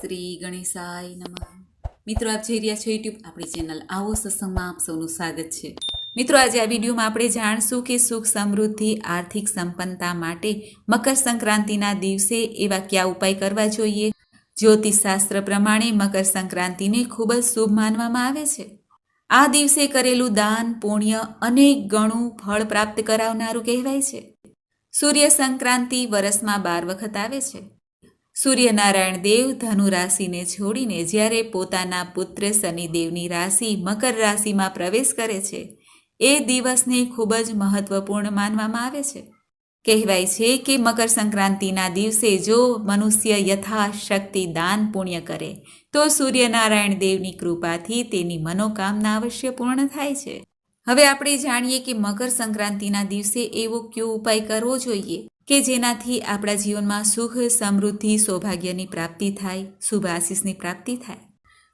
શ્રી ગણેશાય નમઃ. મિત્રો, આપ જોઈ રહ્યા છો યુટ્યુબ આપણી ચેનલ આવો સત્સંગમાં આપ સૌનું સ્વાગત છે. મિત્રો, આજે આ વિડીયોમાં આપણે જાણશું કે સુખ સમૃદ્ધિ, આર્થિક સંપન્નતા માટે મકર સંક્રાંતિના દિવસે એવા કયા ઉપાય કરવા જોઈએ? જ્યોતિષશાસ્ત્ર પ્રમાણે મકર સંક્રાંતિને ખૂબ જ શુભ માનવામાં આવે છે. આ દિવસે કરેલું દાન, પુણ્ય અનેક ગણું ફળ પ્રાપ્ત કરાવનારું કહેવાય છે. સૂર્ય સંક્રાંતિ વરસમાં બાર વખત આવે છે. સૂર્યનારાયણ દેવ ધનુ રાશિને છોડીને જ્યારે પોતાના પુત્ર શનિદેવની રાશિ મકર રાશિમાં પ્રવેશ કરે છે, એ દિવસને ખૂબ જ મહત્વપૂર્ણ માનવામાં આવે છે. કહેવાય છે કે મકર સંક્રાંતિના દિવસે જો મનુષ્ય યથાશક્તિ દાન પુણ્ય કરે, તો સૂર્યનારાયણ દેવની કૃપાથી તેની મનોકામના અવશ્ય પૂર્ણ થાય છે. હવે આપણે જાણીએ કે મકર સંક્રાંતિના દિવસે એવો કયો ઉપાય કરવો જોઈએ. કે જેનાથી આપણા જીવનમાં સુખ, સમૃદ્ધિ, સૌભાગ્યની પ્રાપ્તિ થાય, શુભ આશીષની પ્રાપ્તિ થાય.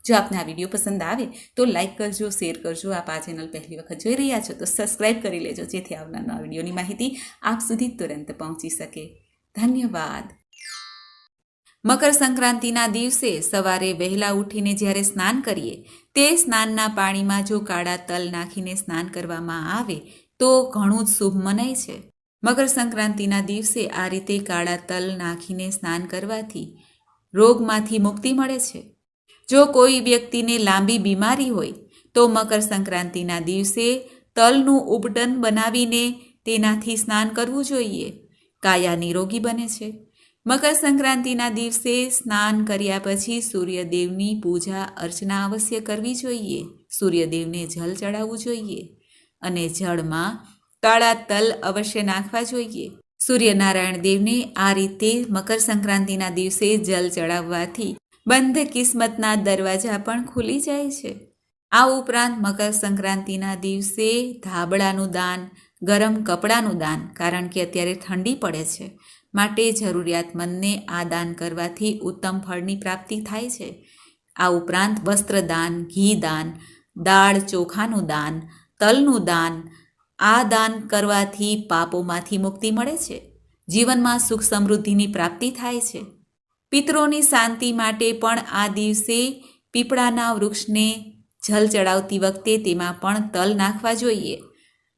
જો આપને આ વીડિયો પસંદ આવે, તો લાઇક કરજો, શેર કરજો. આપ આ ચેનલ પહેલી વખત જોઈ રહ્યા છો, તો સબસ્ક્રાઇબ કરી લેજો, જેથી આવનારના વિડીયોની માહિતી આપ સુધી તુરંત પહોંચી શકે. ધન્યવાદ. મકર સંક્રાંતિના દિવસે સવારે વહેલા ઉઠીને જ્યારે સ્નાન કરીએ, તે સ્નાનના પાણીમાં જો કાળા તલ નાખીને સ્નાન કરવામાં આવે, તો ઘણું જ શુભ મનાય છે. મકર સંક્રાંતિના દિવસે આ રીતે કાળા તલ નાખીને સ્નાન કરવાથી રોગમાંથી મુક્તિ મળે છે. જો કોઈ વ્યક્તિને લાંબી બીમારી હોય, તો મકર સંક્રાંતિના દિવસે તલનું ઉપટન બનાવીને તેનાથી સ્નાન કરવું જોઈએ. કાયા નિરોગી બને છે. મકર સંક્રાંતિના દિવસે સ્નાન કર્યા પછી સૂર્યદેવની પૂજા, અર્ચના અવશ્ય કરવી જોઈએ. સૂર્યદેવને જલ ચડાવવું જોઈએ અને જળમાં કાળા તલ અવશ્ય નાખવા જોઈએ. સૂર્યનારાયણ દેવને આ રીતે મકર સંક્રાંતિના દિવસે જલ ચડાવવાથી બંધ કિસ્મતના દરવાજા પણ ખુલી જાય છે. આ ઉપરાંત મકર સંક્રાંતિના દિવસે ધાબળાનું દાન, ગરમ કપડાનું દાન, કારણ કે અત્યારે ઠંડી પડે છે, માટે જરૂરિયાતમંદને આ દાન કરવાથી ઉત્તમ ફળની પ્રાપ્તિ થાય છે. આ ઉપરાંત વસ્ત્રદાન, ઘી દાન, દાળ ચોખાનું દાન, તલનું દાન આ દાન કરવાથી પાપોમાંથી મુક્તિ મળે છે. જીવનમાં સુખ સમૃદ્ધિની પ્રાપ્તિ થાય છે. પિતરોની શાંતિ માટે પણ આ દિવસે પીપળાના વૃક્ષને જલ ચડાવતી વખતે તેમાં પણ તલ નાખવા જોઈએ.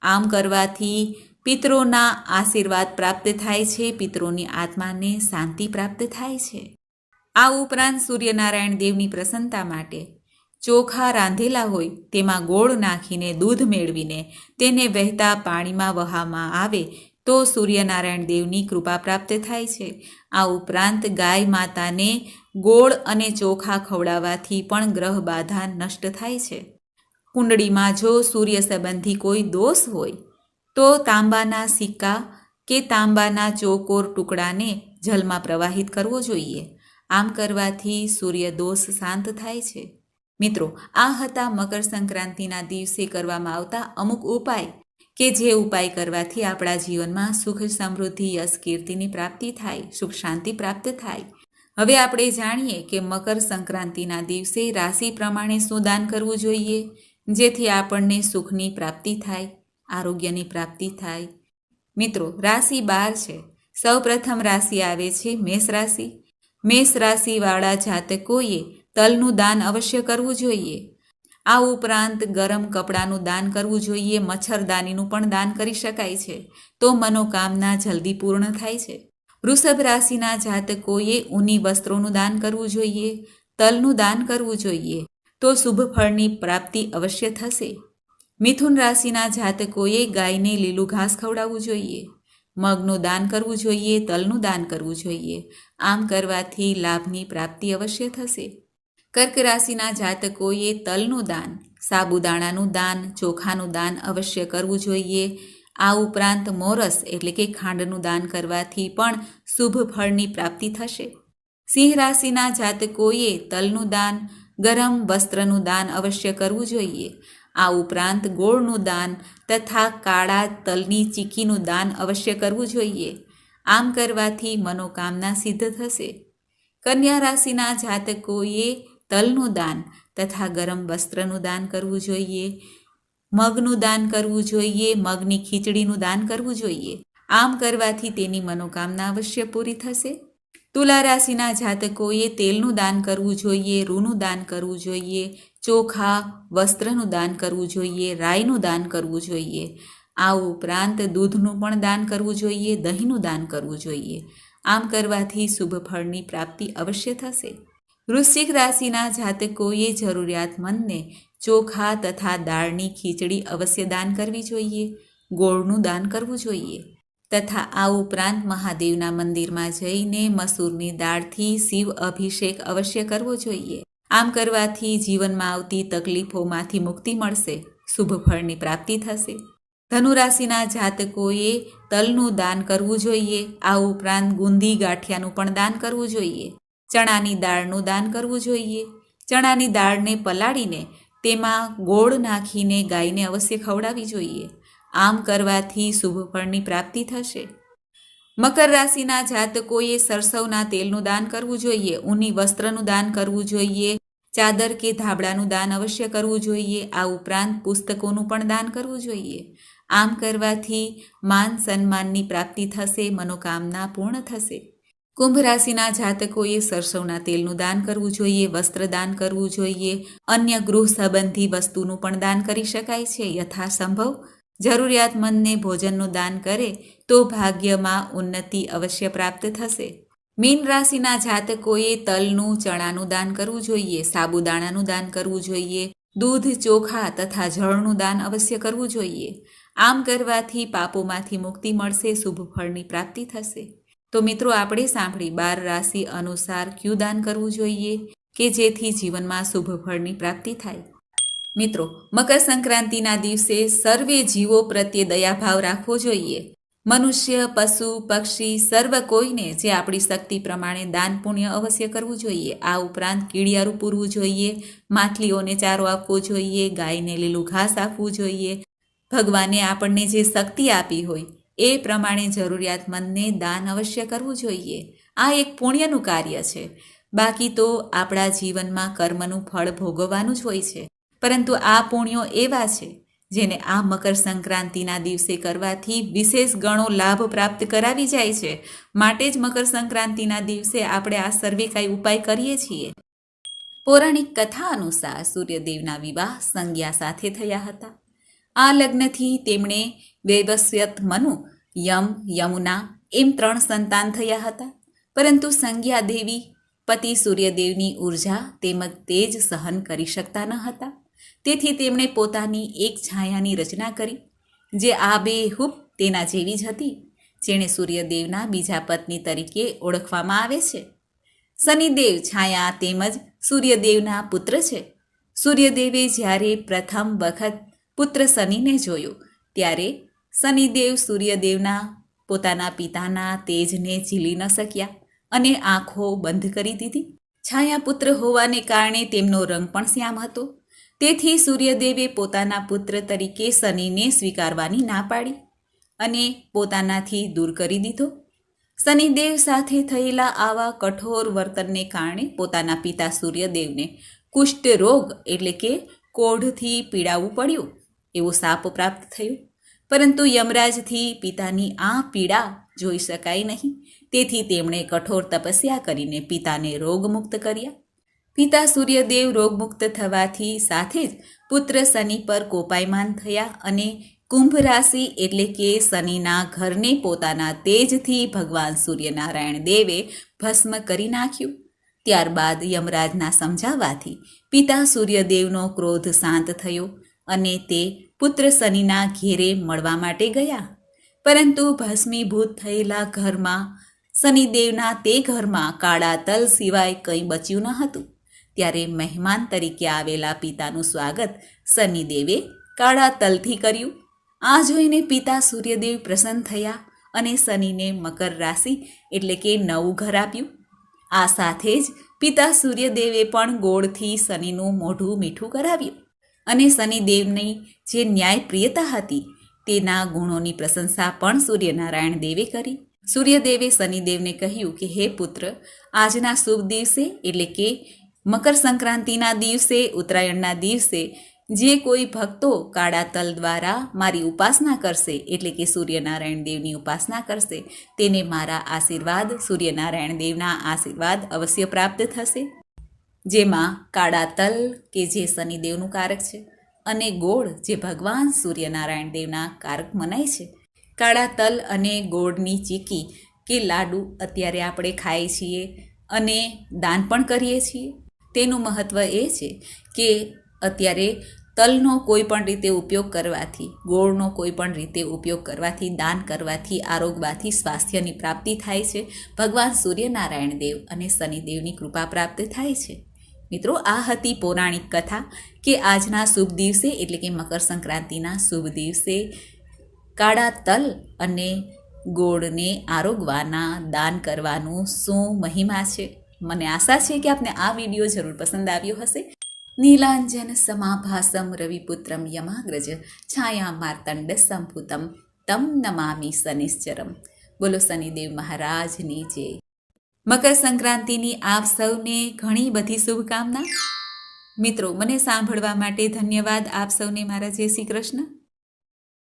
આમ કરવાથી પિતરોના આશીર્વાદ પ્રાપ્ત થાય છે, પિતરોની આત્માને શાંતિ પ્રાપ્ત થાય છે. આ ઉપરાંત સૂર્યનારાયણ દેવની પ્રસન્નતા માટે ચોખા રાંધેલા હોય તેમાં ગોળ નાખીને દૂધ મેળવીને તેને વહેતા પાણીમાં વહામાં આવે તો સૂર્યનારાયણ દેવની કૃપા પ્રાપ્ત થાય છે. આ ઉપરાંત ગાય માતાને ગોળ અને ચોખા ખવડાવવાથી પણ ગ્રહ બાધા નષ્ટ થાય છે. કુંડળીમાં જો સૂર્ય સંબંધી કોઈ દોષ હોય, તો તાંબાના સિક્કા કે તાંબાના ચોકોર ટુકડાને જલમાં પ્રવાહિત કરવો જોઈએ. આમ કરવાથી સૂર્ય દોષ શાંત થાય છે. મિત્રો, આ હતા મકર સંક્રાંતિના દિવસે કરવામાં આવતા અમુક ઉપાય કે જે ઉપાય કરવાથી આપણા જીવનમાં સુખ, સમૃદ્ધિ, યશ, કીર્તિની પ્રાપ્તિ થાય, સુખ, શાંતિ પ્રાપ્ત થાય. હવે આપણે જાણીએ કે મકર સંક્રાંતિના દિવસે રાશિ પ્રમાણે શું દાન કરવું જોઈએ, જેથી આપણને સુખની પ્રાપ્તિ થાય, આરોગ્યની પ્રાપ્તિ થાય. મિત્રો, રાશિ બાર છે. સૌ પ્રથમ રાશિ આવે છે મેષ રાશિ મેષ રાશિવાળા જાતકોએ તલનું દાન અવશ્ય કરવું જોઈએ. આ ઉપરાંત ગરમ કપડાનું દાન કરવું જોઈએ મચ્છરદાનીનું પણ દાન કરી શકાય છે. તો મનોકામના જલ્દી પૂર્ણ થાય છે. વૃષભ રાશિના જાતકોએ ઊની વસ્ત્રોનું દાન કરવું જોઈએ, તલનું દાન કરવું જોઈએ. તો શુભ ફળની પ્રાપ્તિ અવશ્ય થશે. મિથુન રાશિના જાતકોએ ગાયને લીલું ઘાસ ખવડાવવું જોઈએ. મગનું દાન કરવું જોઈએ, તલનું દાન કરવું જોઈએ. આમ કરવાથી લાભની પ્રાપ્તિ અવશ્ય થશે. કર્ક રાશિના જાતકોએ તલનું દાન, સાબુદાણાનું દાન, ચોખાનું દાન અવશ્ય કરવું જોઈએ. આ ઉપરાંત મોરસ એટલે કે ખાંડનું દાન કરવાથી પણ શુભ ફળની પ્રાપ્તિ થશે. સિંહ રાશિના જાતકોએ તલનું દાન, ગરમ વસ્ત્રનું દાન અવશ્ય કરવું જોઈએ. આ ઉપરાંત ગોળનું દાન તથા કાળા તલની ચીકીનું દાન અવશ્ય કરવું જોઈએ. આમ કરવાથી મનોકામના સિદ્ધ થશે. કન્યા રાશિના જાતકોએ તલનું દાન તથા ગરમ વસ્ત્રનું દાન કરવું જોઈએ, મગનું દાન કરવું જોઈએ, મગની ખીચડીનું દાન કરવું જોઈએ. આમ કરવાથી તેની મનોકામના અવશ્ય પૂરી થશે. તુલા રાશિના જાતકોએ તેલનું દાન કરવું જોઈએ, રૂનું દાન કરવું જોઈએ, ચોખા, વસ્ત્રનું દાન કરવું જોઈએ, રાઈનું દાન કરવું જોઈએ. આ ઉપરાંત દૂધનું પણ દાન કરવું જોઈએ, દહીંનું દાન કરવું જોઈએ. આમ કરવાથી શુભ ફળની પ્રાપ્તિ અવશ્ય થશે. વૃશ્ચિક રાશિના જાતકોએ જરૂરિયાતમંદને ચોખા તથા દાળની ખીચડી અવશ્ય દાન કરવી જોઈએ, ગોળનું દાન કરવું જોઈએ તથા આ ઉપરાંત મહાદેવના મંદિરમાં જઈને મસૂરની દાળથી શિવ અભિષેક અવશ્ય કરવો જોઈએ. આમ કરવાથી જીવનમાં આવતી તકલીફોમાંથી મુક્તિ મળશે, શુભ ફળની પ્રાપ્તિ થશે. ધનુરાશિના જાતકોએ તલનું દાન કરવું જોઈએ, આ ઉપરાંત ગુંદી ગાંઠિયાનું પણ દાન કરવું જોઈએ. ચણાની દાળનું દાન કરવું જોઈએ. ચણાની દાળને પલાળીને તેમાં ગોળ નાખીને ગાયને અવશ્ય ખવડાવવી જોઈએ. આમ કરવાથી શુભ ફળની પ્રાપ્તિ થશે. મકર રાશિના જાતકોએ સરસવના તેલનું દાન કરવું જોઈએ. ઊની વસ્ત્રનું દાન કરવું જોઈએ. ચાદર કે ધાબળાનું દાન અવશ્ય કરવું જોઈએ. આ ઉપરાંત પુસ્તકોનું પણ દાન કરવું જોઈએ. આમ કરવાથી માન સન્માનની પ્રાપ્તિ થશે, મનોકામના પૂર્ણ થશે. કુંભ રાશિના જાતકોએ સરસવના તેલનું દાન કરવું જોઈએ, વસ્ત્ર દાન કરવું જોઈએ, અન્ય ગૃહ સંબંધી વસ્તુનું પણ દાન કરી શકાય છે, યથાસંભવ. જરૂરિયાતમંદને ભોજનનું દાન કરે તો ભાગ્યમાં ઉન્નતિ અવશ્ય પ્રાપ્ત થશે. મીન રાશિના જાતકોએ તલનું, ચણાનું દાન કરવું જોઈએ, સાબુદાણાનું દાન કરવું જોઈએ, દૂધ, ચોખા તથા જળનું દાન અવશ્ય કરવું જોઈએ. આમ કરવાથી પાપોમાંથી મુક્તિ મળશે, શુભ ફળની પ્રાપ્તિ થશે. તો મિત્રો, આપણે સાંભળી બાર રાશિ અનુસાર ક્યુ દાન કરવું જોઈએ કે જેથી જીવનમાં શુભ ફળની પ્રાપ્તિ થાય? મિત્રો, મકર સંક્રાંતિના દિવસે સર્વે જીવો પ્રત્યે દયાભાવ રાખવો જોઈએ. મનુષ્ય, પશુ, પક્ષી, સર્વ કોઈને જે આપણી શક્તિ પ્રમાણે દાન પુણ્ય અવશ્ય કરવું જોઈએ. આ ઉપરાંત કીડિયારું પૂરવું જોઈએ માછલીઓને ચારો આપવો જોઈએ, ગાયને લીલું ઘાસ આપવું જોઈએ. ભગવાને આપણને જે શક્તિ આપી હોય એ પ્રમાણે જરૂરિયાતમંદને દાન અવશ્ય કરવું જોઈએ. આ એક પુણ્યનું કાર્ય છે. બાકી તો આપણા જીવનમાં કર્મનું ફળ ભોગવવાનું જ હોય છે. પરંતુ આ પુણ્યો એવા છે, જેને આ મકર સંક્રાંતિના દિવસે કરવાથી વિશેષ ગણો લાભ પ્રાપ્ત કરાવી જાય છે. માટે જ મકર સંક્રાંતિના દિવસે આપણે આ સર્વે કાંઈ ઉપાય કરીએ છીએ. પૌરાણિક કથા અનુસાર સૂર્યદેવના વિવાહ સંજ્ઞા સાથે થયા હતા. આ લગ્નથી તેમણે વૈવસ્યત મનુ યમ, યમુના એમ ત્રણ સંતાન થયા હતા. પરંતુ સંજ્ઞા દેવી પતિ સૂર્યદેવની ઊર્જા તેમજ તેજ સહન કરી શકતા ન હતા. તેથી તેમણે પોતાની એક છાયાની રચના કરી, જે આ બે હૂબ તેના જેવી જ હતી, જેણે સૂર્યદેવના બીજા પત્ની તરીકે ઓળખવામાં આવે છે. શનિદેવ છાયા તેમજ સૂર્યદેવના પુત્ર છે. સૂર્યદેવે જ્યારે પ્રથમ વખત પુત્ર શનિને જોયો. ત્યારે શનિદેવ સૂર્યદેવના પોતાના પિતાના તેજને ઝીલી ન શક્યા અને આંખો બંધ કરી દીધી. છાયા પુત્ર હોવાને કારણે તેમનો રંગ પણ શ્યામ હતો. તેથી સૂર્યદેવે પોતાના પુત્ર તરીકે શનિને સ્વીકારવાની ના પાડી અને પોતાનાથી દૂર કરી દીધો. શનિદેવ સાથે થયેલા આવા કઠોર વર્તનને કારણે પોતાના પિતા સૂર્યદેવને કુષ્ઠ રોગ એટલે કે કોઢથી પીડાવું પડ્યું. એવો સાપ પ્રાપ્ત થયો. પરંતુ યમરાજથી પિતાની આ પીડા જોઈ શકાય નહીં. તેથી તેમણે કઠોર તપસ્યા કરીને પિતાને રોગમુક્ત કર્યા. પિતા સૂર્યદેવ રોગમુક્ત થવાથી સાથે જ પુત્ર શનિ પર કોપાયમાન થયા અને કુંભ રાશિ એટલે કે શનિના ઘરને પોતાના તેજથી ભગવાન સૂર્યનારાયણ દેવે ભસ્મ કરી નાખ્યું. ત્યારબાદ યમરાજના સમજાવવાથી પિતા સૂર્યદેવનો ક્રોધ શાંત થયો અને તે પુત્ર શનિના ઘેરે મળવા માટે ગયા. પરંતુ ભસ્મીભૂત થયેલા ઘરમાં, શનિદેવના તે ઘરમાં કાળા તલ સિવાય કંઈ બચ્યું ન હતું. ત્યારે મહેમાન તરીકે આવેલા પિતાનું સ્વાગત શનિદેવે કાળા તલથી કર્યું. આ જોઈને પિતા સૂર્યદેવ પ્રસન્ન થયા અને શનિને મકર રાશિ એટલે કે નવું ઘર આપ્યું. આ સાથે જ પિતા સૂર્યદેવે પણ ગોળથી શનિનું મોઢું મીઠું કરાવ્યું. અને શનિદેવની જે ન્યાયપ્રિયતા હતી, તેના ગુણોની પ્રશંસા પણ સૂર્યનારાયણ દેવે કરી. સૂર્યદેવે શનિદેવને કહ્યું કે, હે પુત્ર, આજના શુભ દિવસે એટલે કે મકર સંક્રાંતિના દિવસે, ઉત્તરાયણના દિવસે, જે કોઈ ભક્તો કાળા તલ દ્વારા મારી ઉપાસના કરશે, એટલે કે સૂર્યનારાયણ દેવની ઉપાસના કરશે, તેને મારા આશીર્વાદ, સૂર્યનારાયણ દેવના આશીર્વાદ અવશ્ય પ્રાપ્ત થશે. જેમાં કાળા તલ, કે જે શનિદેવનું કારક છે, અને ગોળ, જે ભગવાન સૂર્યનારાયણ દેવના કારક મનાય છે. કાળા તલ અને ગોળની ચીકી, કે લાડુ અત્યારે આપણે ખાઈએ છીએ અને દાન પણ કરીએ છીએ. તેનું મહત્ત્વ એ છે કે અત્યારે તલનો કોઈ પણ રીતે ઉપયોગ કરવાથી, ગોળનો કોઈ પણ રીતે ઉપયોગ કરવાથી, દાન કરવાથી આરોગવાથી સ્વાસ્થ્યની પ્રાપ્તિ થાય છે. ભગવાન સૂર્યનારાયણ દેવ અને શનિદેવની કૃપા પ્રાપ્ત થાય છે. મિત્રો, આ હતી પૌરાણિક કથા કે આજના શુભ દિવસે એટલે કે મકર સંક્રાંતિના શુભ દિવસે કાળા તલ અને ગોળને આરોગવાના દાન કરવાનું શું મહિમા છે? મને આશા છે કે આપને આ વીડિયો જરૂર પસંદ આવ્યો હશે. નીલાંજન સમાભાસમ રવિપુત્રમ યમાગ્રજ છાયા માર્તંડ સંભૂતમ, તમ નમામી શનિશ્ચરમ. બોલો શનિદેવ મહારાજની જય. મકર સંક્રાંતિની આપ સૌને ઘણી બધી શુભકામના. મિત્રો, મને સાંભળવા માટે ધન્યવાદ આપ સૌને મારા જય શ્રી કૃષ્ણ.